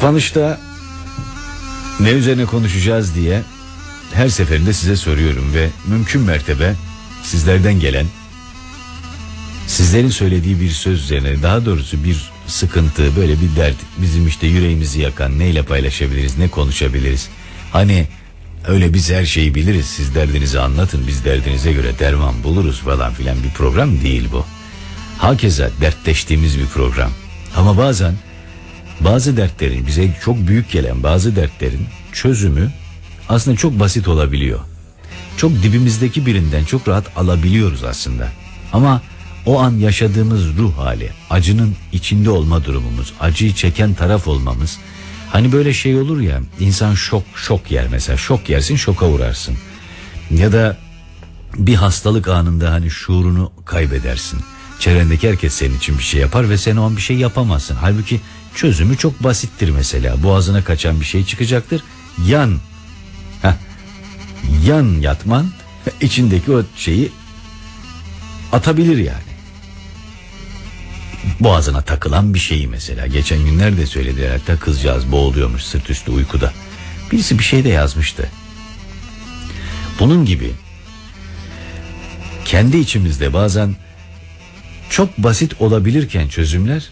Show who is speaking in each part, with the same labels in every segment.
Speaker 1: Kapanışta ne üzerine konuşacağız diye her seferinde size soruyorum ve mümkün mertebe sizlerden gelen sizlerin söylediği bir söz üzerine daha doğrusu bir sıkıntı böyle bir dert bizim işte yüreğimizi yakan neyle paylaşabiliriz ne konuşabiliriz? Hani öyle biz her şeyi biliriz siz derdinizi anlatın biz derdinize göre derman buluruz falan filan bir program değil bu. Hakeza dertleştiğimiz bir program. Ama bazen bazı dertlerin bize çok büyük gelen bazı dertlerin çözümü aslında çok basit olabiliyor. Çok dibimizdeki birinden çok rahat alabiliyoruz aslında. Ama o an yaşadığımız ruh hali, acının içinde olma durumumuz, acıyı çeken taraf olmamız. Hani böyle şey olur ya, insan şok şok yer mesela. Şok yersin, şoka uğrarsın. Ya da bir hastalık anında hani şuurunu kaybedersin. Çevrendeki herkes senin için bir şey yapar ve sen o an bir şey yapamazsın. Halbuki çözümü çok basittir mesela. Boğazına kaçan bir şey çıkacaktır. Yan. Heh, yan yatman içindeki o şeyi atabilir yani. Boğazına takılan bir şeyi mesela. Geçen günlerde söylediler hatta kızcağız boğuluyormuş sırt üstü uykuda. Birisi bir şey de yazmıştı. Bunun gibi kendi içimizde bazen çok basit olabilirken çözümler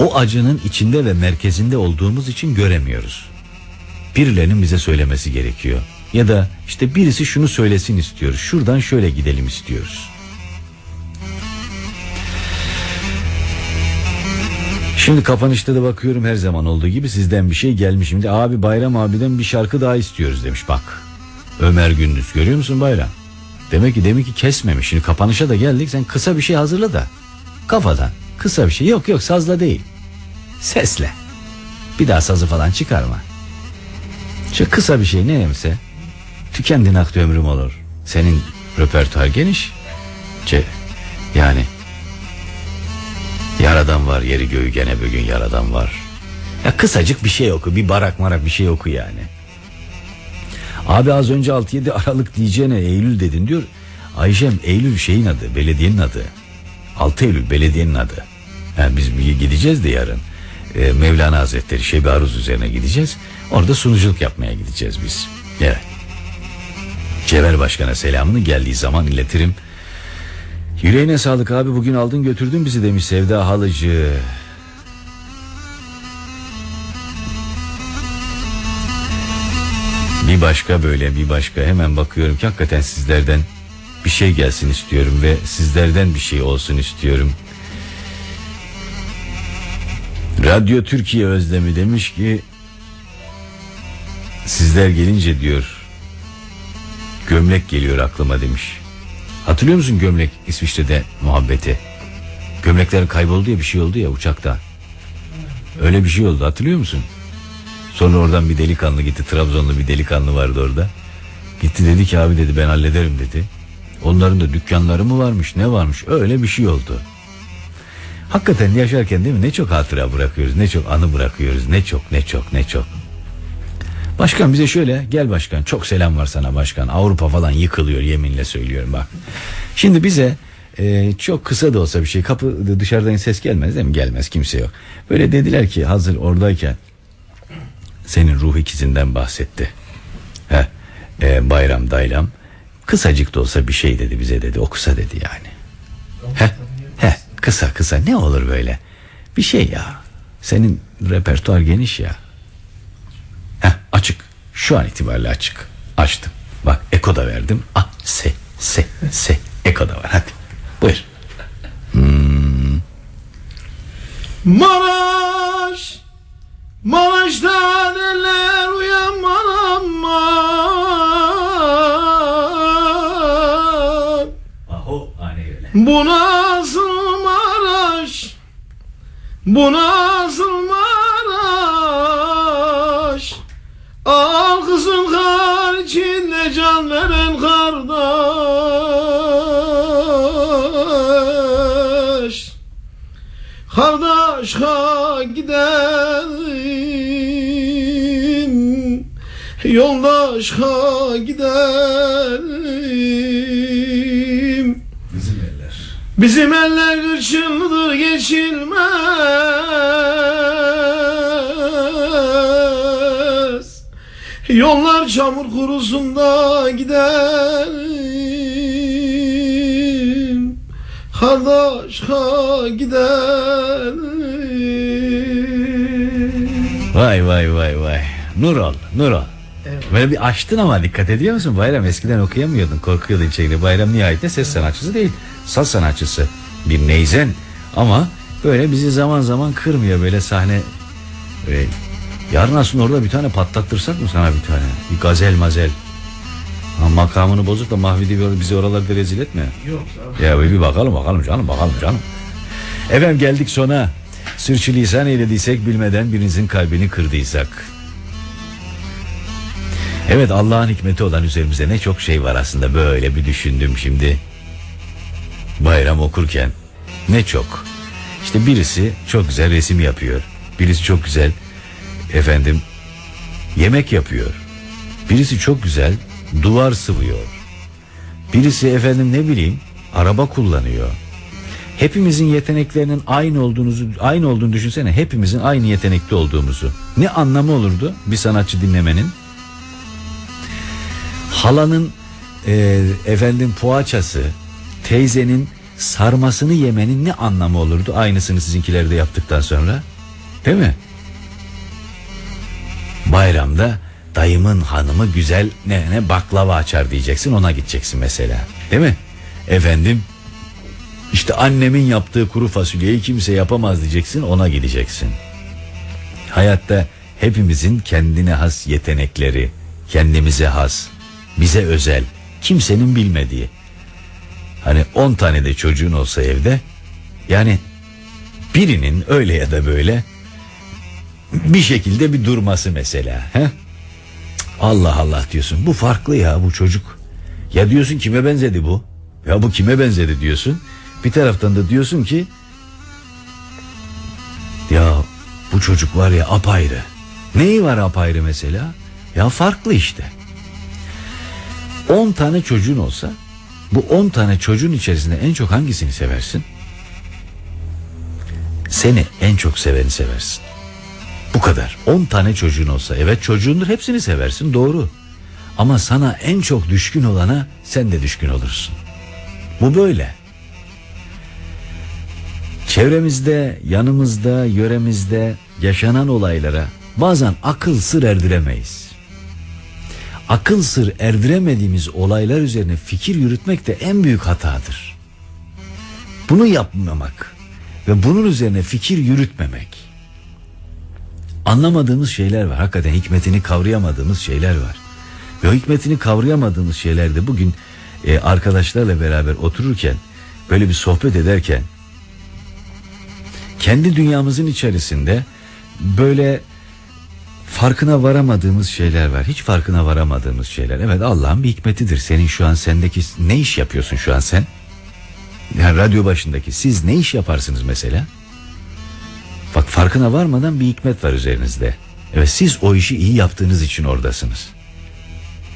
Speaker 1: o acının içinde ve merkezinde olduğumuz için göremiyoruz. Birilerinin bize söylemesi gerekiyor. Ya da işte birisi şunu söylesin istiyoruz. Şuradan şöyle gidelim istiyoruz. Şimdi kapanışta da bakıyorum her zaman olduğu gibi sizden bir şey gelmiş. Şimdi abi Bayram abiden bir şarkı daha istiyoruz demiş bak. Ömer Gündüz görüyor musun Bayram? Demek ki demek ki kesmemiş. Şimdi kapanışa da geldik sen kısa bir şey hazırla da. Kafadan kısa bir şey yok yok sazla değil. Sesle. Bir daha sazı falan çıkarma. Şu kısa bir şey neyse. Tükendin aklı ömrüm olur. Senin röpertuar geniş. Ce, yani Yaradan var yeri göğü gene bugün yaradan var. Ya kısacık bir şey oku bir barak marak bir şey oku yani. Abi az önce 6-7 Aralık diyeceğine Eylül dedin diyor. Ayşem Eylül şeyin adı belediyenin adı. 6 Eylül belediyenin adı. Yani biz gideceğiz de yarın. Ee, Mevlana Hazretleri Şebi Aruz üzerine gideceğiz. Orada sunuculuk yapmaya gideceğiz biz. Evet. Cevher Başkan'a selamını geldiği zaman iletirim. Yüreğine sağlık abi bugün aldın götürdün bizi demiş Sevda Halıcı. Bir başka böyle bir başka hemen bakıyorum ki hakikaten sizlerden bir şey gelsin istiyorum ve sizlerden bir şey olsun istiyorum. Radyo Türkiye özlemi demiş ki sizler gelince diyor gömlek geliyor aklıma demiş. Hatırlıyor musun gömlek İsviçre'de muhabbeti? Gömlekler kayboldu ya bir şey oldu ya uçakta. Öyle bir şey oldu hatırlıyor musun? Sonra oradan bir delikanlı gitti Trabzonlu bir delikanlı vardı orada. Gitti dedi ki abi dedi ben hallederim dedi. Onların da dükkanları mı varmış ne varmış öyle bir şey oldu. Hakikaten yaşarken değil mi ne çok hatıra bırakıyoruz ne çok anı bırakıyoruz ne çok ne çok ne çok. Başkan bize şöyle gel başkan çok selam var sana başkan Avrupa falan yıkılıyor yeminle söylüyorum bak. Şimdi bize e, çok kısa da olsa bir şey kapı dışarıdan ses gelmez değil mi gelmez kimse yok. Böyle dediler ki hazır oradayken senin ruh ikizinden bahsetti. He, e, bayram daylam kısacık da olsa bir şey dedi bize dedi o kısa dedi yani. He, kısa kısa ne olur böyle bir şey ya senin repertuar geniş ya. Heh, açık. Şu an itibariyle açık. Açtım. Bak eko da verdim. Ah se se se eko da var. Hadi buyur. Hmm.
Speaker 2: Maraş Maraş'tan eller uyanman aman. Bu nasıl Bu nasıl Maraş Al kızın kar içinde can veren kardeş. Kardeş ha gidelim. Yoldaş ha gidelim
Speaker 1: Bizim eller
Speaker 2: kırçınlıdır geçilmez. Yollar çamur kurusunda gidelim. Kardeş ha gidelim.
Speaker 1: Vay vay vay vay. Nurol Nurol. Böyle bir açtın ama dikkat ediyor musun? Bayram eskiden okuyamıyordun, korkuyordun içeriğinde. Bayram nihayetinde ses sanatçısı değil, saz sanatçısı. Bir neyzen ama böyle bizi zaman zaman kırmıyor böyle sahne. Böyle. Yarın aslında orada bir tane patlattırsak mı sana bir tane? Bir gazel mazel. Ha, makamını bozuk da Mahvidi bizi oralarda rezil etme.
Speaker 2: Yok abi.
Speaker 1: Ya bir bir bakalım bakalım canım bakalım canım. Efendim geldik sona. Sürçülisan eylediysek bilmeden birinizin kalbini kırdıysak. Evet Allah'ın hikmeti olan üzerimize ne çok şey var aslında böyle bir düşündüm şimdi. Bayram okurken ne çok. İşte birisi çok güzel resim yapıyor. Birisi çok güzel efendim yemek yapıyor. Birisi çok güzel duvar sıvıyor. Birisi efendim ne bileyim araba kullanıyor. Hepimizin yeteneklerinin aynı olduğunuzu aynı olduğunu düşünsene. Hepimizin aynı yetenekli olduğumuzu. Ne anlamı olurdu bir sanatçı dinlemenin? Halanın e, efendim poğaçası, teyzenin sarmasını yemenin ne anlamı olurdu? Aynısını sizinkiler de yaptıktan sonra. Değil mi? Bayramda dayımın hanımı güzel ne ne baklava açar diyeceksin ona gideceksin mesela. Değil mi? Efendim işte annemin yaptığı kuru fasulyeyi kimse yapamaz diyeceksin ona gideceksin. Hayatta hepimizin kendine has yetenekleri, kendimize has, bize özel, kimsenin bilmediği. Hani 10 tane de çocuğun olsa evde yani birinin öyle ya da böyle bir şekilde bir durması mesela. He? Allah Allah diyorsun. Bu farklı ya bu çocuk. Ya diyorsun kime benzedi bu? Ya bu kime benzedi diyorsun. Bir taraftan da diyorsun ki ya bu çocuk var ya apayrı. Neyi var apayrı mesela? Ya farklı işte. 10 tane çocuğun olsa bu 10 tane çocuğun içerisinde en çok hangisini seversin? Seni en çok seveni seversin. Bu kadar. 10 tane çocuğun olsa evet çocuğundur hepsini seversin doğru. Ama sana en çok düşkün olana sen de düşkün olursun. Bu böyle. Çevremizde, yanımızda, yöremizde yaşanan olaylara bazen akıl sır erdiremeyiz. Akıl sır erdiremediğimiz olaylar üzerine fikir yürütmek de en büyük hatadır. Bunu yapmamak ve bunun üzerine fikir yürütmemek. Anlamadığımız şeyler var. Hakikaten hikmetini kavrayamadığımız şeyler var. Ve o hikmetini kavrayamadığımız şeylerde bugün e, arkadaşlarla beraber otururken böyle bir sohbet ederken kendi dünyamızın içerisinde böyle farkına varamadığımız şeyler var. Hiç farkına varamadığımız şeyler. Evet Allah'ın bir hikmetidir. Senin şu an sendeki ne iş yapıyorsun şu an sen? Yani radyo başındaki siz ne iş yaparsınız mesela? Bak farkına varmadan bir hikmet var üzerinizde. Evet siz o işi iyi yaptığınız için oradasınız.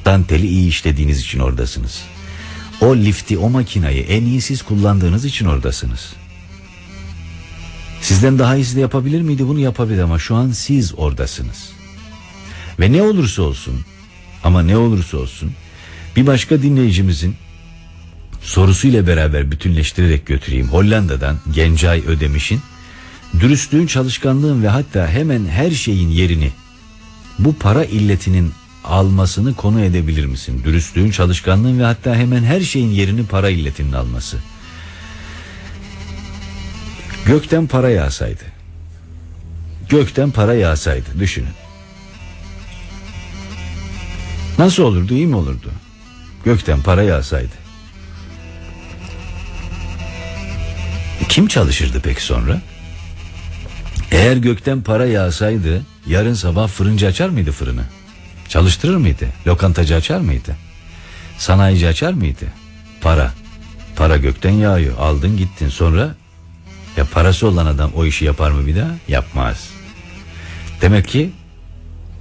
Speaker 1: Danteli iyi işlediğiniz için oradasınız. O lifti, o makinayı en iyi siz kullandığınız için oradasınız. Sizden daha iyisi de yapabilir miydi? Bunu yapabilir ama şu an siz oradasınız. Ve ne olursa olsun ama ne olursa olsun bir başka dinleyicimizin sorusuyla beraber bütünleştirerek götüreyim. Hollanda'dan Gencay Ödemiş'in dürüstlüğün, çalışkanlığın ve hatta hemen her şeyin yerini bu para illetinin almasını konu edebilir misin? Dürüstlüğün, çalışkanlığın ve hatta hemen her şeyin yerini para illetinin alması. Gökten para yağsaydı. Gökten para yağsaydı düşünün. Nasıl olurdu iyi mi olurdu? Gökten para yağsaydı. Kim çalışırdı peki sonra? Eğer gökten para yağsaydı yarın sabah fırıncı açar mıydı fırını? Çalıştırır mıydı? Lokantacı açar mıydı? Sanayici açar mıydı? Para. Para gökten yağıyor. Aldın gittin sonra ya parası olan adam o işi yapar mı bir daha? Yapmaz. Demek ki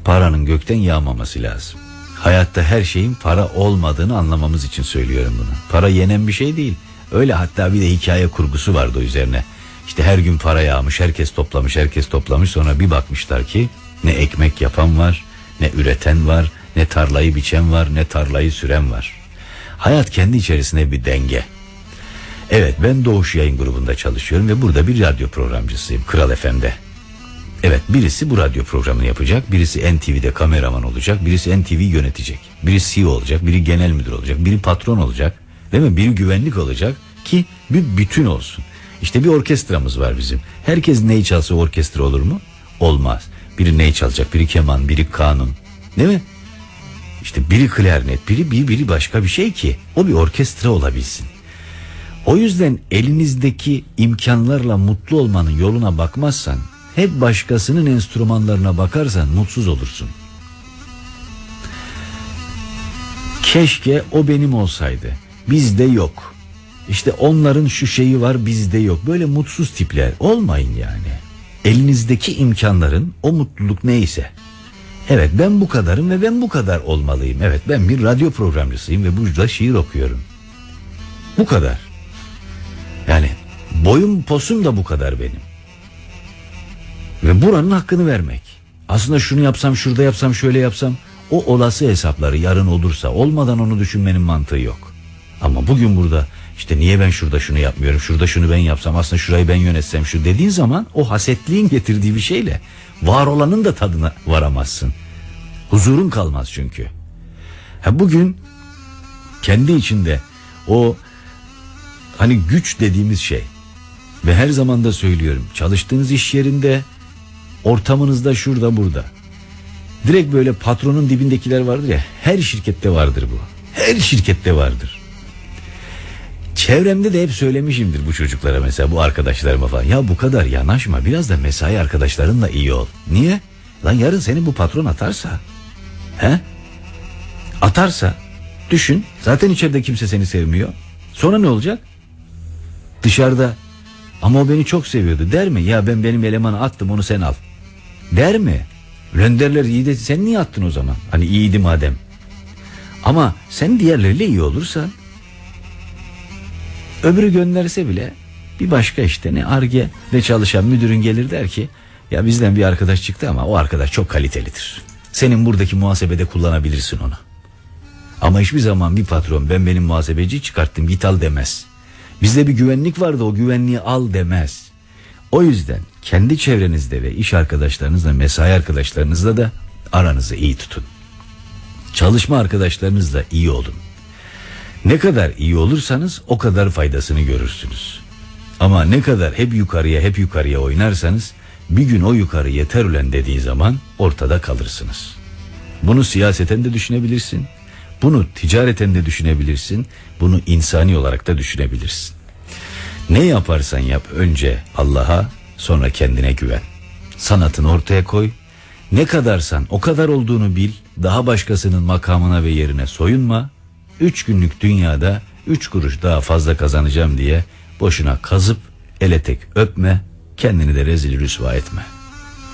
Speaker 1: paranın gökten yağmaması lazım. Hayatta her şeyin para olmadığını anlamamız için söylüyorum bunu. Para yenen bir şey değil. Öyle hatta bir de hikaye kurgusu vardı üzerine. İşte her gün para yağmış, herkes toplamış, herkes toplamış. Sonra bir bakmışlar ki ne ekmek yapan var, ne üreten var, Ne tarlayı biçen var ne tarlayı süren var. Hayat kendi içerisinde bir denge. Evet ben Doğuş Yayın Grubu'nda çalışıyorum ve burada bir radyo programcısıyım Kral FM'de. Evet birisi bu radyo programını yapacak, birisi NTV'de kameraman olacak, birisi NTV yönetecek, biri CEO olacak, biri genel müdür olacak, biri patron olacak, değil mi? Biri güvenlik olacak ki bir bütün olsun. İşte bir orkestramız var bizim. Herkes neyi çalsa orkestra olur mu? Olmaz. Biri ney çalacak, biri keman, biri kanun. Değil mi? İşte biri klarnet, biri bir biri başka bir şey ki o bir orkestra olabilsin. O yüzden elinizdeki imkanlarla mutlu olmanın yoluna bakmazsan, hep başkasının enstrümanlarına bakarsan mutsuz olursun. Keşke o benim olsaydı. Bizde yok. İşte onların şu şeyi var bizde yok. Böyle mutsuz tipler olmayın yani. Elinizdeki imkanların o mutluluk neyse. Evet ben bu kadarım ve ben bu kadar olmalıyım. Evet ben bir radyo programcısıyım ve burada şiir okuyorum. Bu kadar. Yani boyum posum da bu kadar benim. Ve buranın hakkını vermek. Aslında şunu yapsam şurada yapsam şöyle yapsam o olası hesapları yarın olursa olmadan onu düşünmenin mantığı yok. Ama bugün burada işte niye ben şurada şunu yapmıyorum şurada şunu ben yapsam aslında şurayı ben yönetsem şu dediğin zaman o hasetliğin getirdiği bir şeyle var olanın da tadına varamazsın. Huzurun kalmaz çünkü. Ha bugün kendi içinde o hani güç dediğimiz şey ve her zaman da söylüyorum çalıştığınız iş yerinde ortamınızda şurada burada. Direkt böyle patronun dibindekiler vardır ya her şirkette vardır bu. Her şirkette vardır. Çevremde de hep söylemişimdir bu çocuklara mesela bu arkadaşlarıma falan. Ya bu kadar yanaşma biraz da mesai arkadaşlarınla iyi ol. Niye? Lan yarın seni bu patron atarsa he? Atarsa düşün zaten içeride kimse seni sevmiyor. Sonra ne olacak? Dışarıda ama o beni çok seviyordu. Der mi? Ya ben benim elemanı attım onu sen al. Der mi? Lan derler iyi de sen niye attın o zaman? Hani iyiydi madem. Ama sen diğerleriyle iyi olursan öbürü gönderse bile bir başka işte ne arge ne çalışan müdürün gelir der ki ya bizden bir arkadaş çıktı ama o arkadaş çok kalitelidir. Senin buradaki muhasebede kullanabilirsin onu. Ama hiçbir zaman bir patron ben benim muhasebeci çıkarttım git al demez. Bizde bir güvenlik vardı o güvenliği al demez. O yüzden kendi çevrenizde ve iş arkadaşlarınızla mesai arkadaşlarınızla da aranızı iyi tutun. Çalışma arkadaşlarınızla iyi olun. Ne kadar iyi olursanız o kadar faydasını görürsünüz. Ama ne kadar hep yukarıya hep yukarıya oynarsanız bir gün o yukarı yeter ulen dediği zaman ortada kalırsınız. Bunu siyaseten de düşünebilirsin. Bunu ticareten de düşünebilirsin. Bunu insani olarak da düşünebilirsin. Ne yaparsan yap önce Allah'a sonra kendine güven. Sanatını ortaya koy. Ne kadarsan o kadar olduğunu bil. Daha başkasının makamına ve yerine soyunma. Üç günlük dünyada üç kuruş daha fazla kazanacağım diye boşuna kazıp ele tek öpme. Kendini de rezil rüsva etme.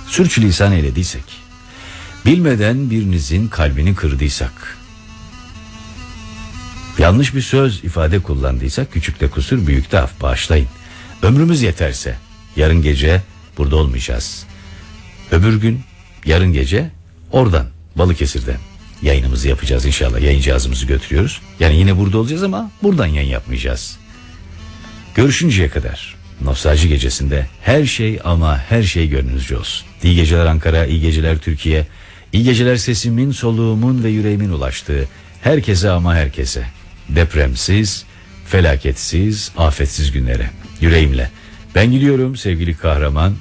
Speaker 1: Sürçülisan eylediysek, bilmeden birinizin kalbini kırdıysak, Yanlış bir söz ifade kullandıysak küçükte kusur büyükte af bağışlayın. Ömrümüz yeterse yarın gece burada olmayacağız. Öbür gün yarın gece oradan Balıkesir'den yayınımızı yapacağız inşallah. Yayın cihazımızı götürüyoruz. Yani yine burada olacağız ama buradan yayın yapmayacağız. Görüşünceye kadar nostalji gecesinde her şey ama her şey gönlünüzce olsun. İyi geceler Ankara, iyi geceler Türkiye. İyi geceler sesimin, soluğumun ve yüreğimin ulaştığı herkese ama herkese. Depremsiz, felaketsiz, afetsiz günlere. Yüreğimle. Ben gidiyorum sevgili kahraman.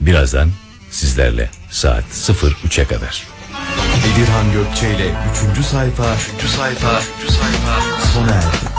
Speaker 1: Birazdan sizlerle saat 03'e kadar.
Speaker 3: Edirhan Gökçe ile 3. sayfa 3. sayfa 3. sayfa sona erdi.